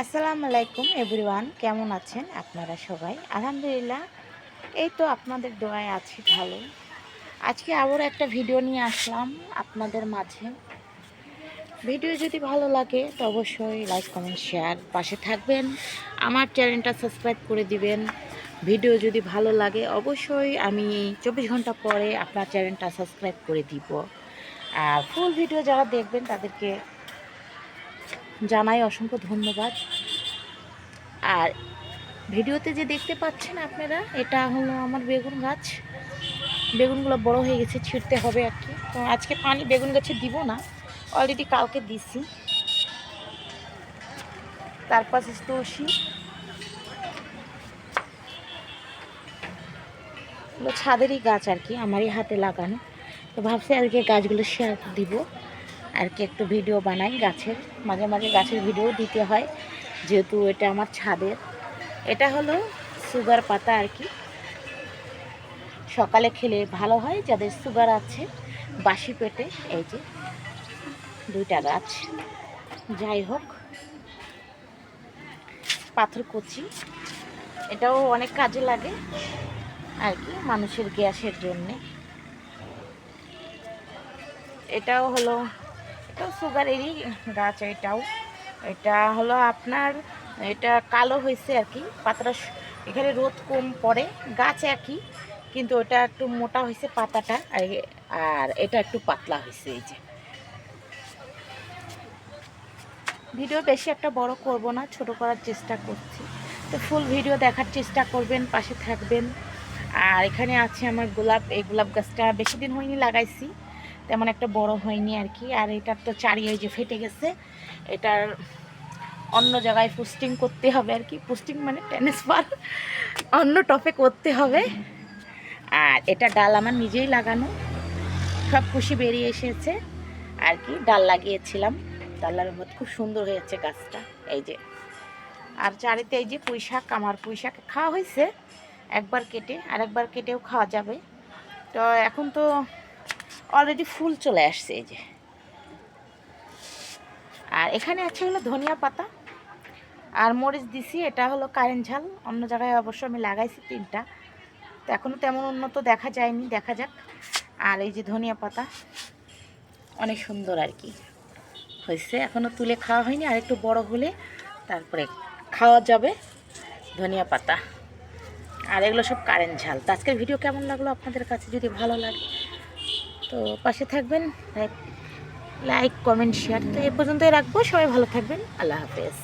আসসালামু আলাইকুম এভরিওয়ান, কেমন আছেন আপনারা সবাই? আলহামদুলিল্লাহ, এই তো আপনাদের দোয়ায় আছি ভালো আজকে আবার একটা ভিডিও নিয়ে আসলাম আপনাদের মাঝে। ভিডিও যদি ভালো লাগে তো অবশ্যই লাইক, কমেন্ট, শেয়ার পাশে থাকবেন। আমার চ্যানেলটা সাবস্ক্রাইব করে দিবেন। ভিডিও যদি ভালো লাগে অবশ্যই আমি চব্বিশ ঘণ্টা পরে আপনার চ্যানেলটা সাবস্ক্রাইব করে দিব। আর ফুল ভিডিও যারা দেখবেন তাদেরকে জানাই অসংখ্য ধন্যবাদ। আর ভিডিওতে যে দেখতে পাচ্ছেন আপনারা, এটা হলো আমার বেগুন গাছ। বেগুনগুলো বড় হয়ে গেছে, ছিঁড়তে হবে আর কি। তো আজকে পানি বেগুন গাছে দিব না অলরেডি কালকে দিছি। তার পাশে তুলসী। ছাদেরই গাছ আর কি, আমারই হাতে লাগানো। তো ভাবছি আজকে গাছগুলো শেয়ার দিব। আর কি একটু ভিডিও বানাই গাছের, মাঝে মাঝে গাছের ভিডিও দিতে হয়, যেহেতু এটা আমার ছাদের। এটা হলো সুগার পাতা আর কি। সকালে খেলে ভালো হয়, যাদের সুগার আছে, বাসি পেটে, এই যে দুইটা গাছ। যাই হোক, পাথর কচি। এটাও অনেক কাজে লাগে আর কি, মানুষের গ্যাসের জন্যে। এটাও হলো এটাও সুগারেরই গাছ এটাও। এটা হলো আপনার, এটা কালো হয়েছে আর কি, পাতাটা এখানে রোদ কম পড়ে, গাছ একই কিন্তু ওটা একটু মোটা হয়েছে পাতাটা আর এটা একটু পাতলা হয়েছে এই যে। ভিডিও বেশি একটা বড় করব না, ছোট করার চেষ্টা করছি। তো ফুল ভিডিও দেখার চেষ্টা করবেন, পাশে থাকবেন। আর এখানে আছে আমার গোলাপ, এই গোলাপ গাছটা বেশি দিন হয়নি লাগাইছি। তেমন একটা বড় হয়নি আর কি। আর এটার তো চারি ওই যে ফেটে গেছে। এটার অন্য জায়গায় পোস্টিং করতে হবে আর কি। পোস্টিং মানে ট্রান্সফার অন্য টপে করতে হবে। আর এটা ডাল আমার নিজেই লাগানো। সব খুশি বেরিয়ে এসেছে। আর কি, ডাল লাগিয়েছিলাম। ডালার মধ্যে খুব সুন্দর হয়েছে গাছটা। এই যে। আর চারিতে এই যে পুঁই শাক আমার পুঁই শাক খাওয়া হয়েছে। একবার কেটে আর একবার কেটেও খাওয়া যাবে। তো এখন তো অলরেডি ফুল চলে আসছে, এই যে। আর এখানে আছে হলো ধনিয়া পাতা আর মরিচ দিছি, এটা হলো কারেন্ট ঝাল। অন্য জায়গায় অবশ্য আমি লাগাইছি তিনটা। তো এখনও তেমন উন্নত দেখা যায়নি, দেখা যাক। আর এই যে ধনিয়া পাতা, অনেক সুন্দর আর কি হয়েছে। এখনও তুলে খাওয়া হয়নি, আর একটু বড় হলে তারপরে খাওয়া যাবে ধনিয়া পাতা। আর এগুলো সব কারেন্ট ঝাল। তো আজকের ভিডিও কেমন লাগল আপনাদের কাছে? যদি ভালো লাগে তো পাশে থাকবেন লাইক কমেন্ট শেয়ার তো এ পর্যন্তই রাখব। সবাই ভালো থাকবেন। আল্লাহ হাফেজ।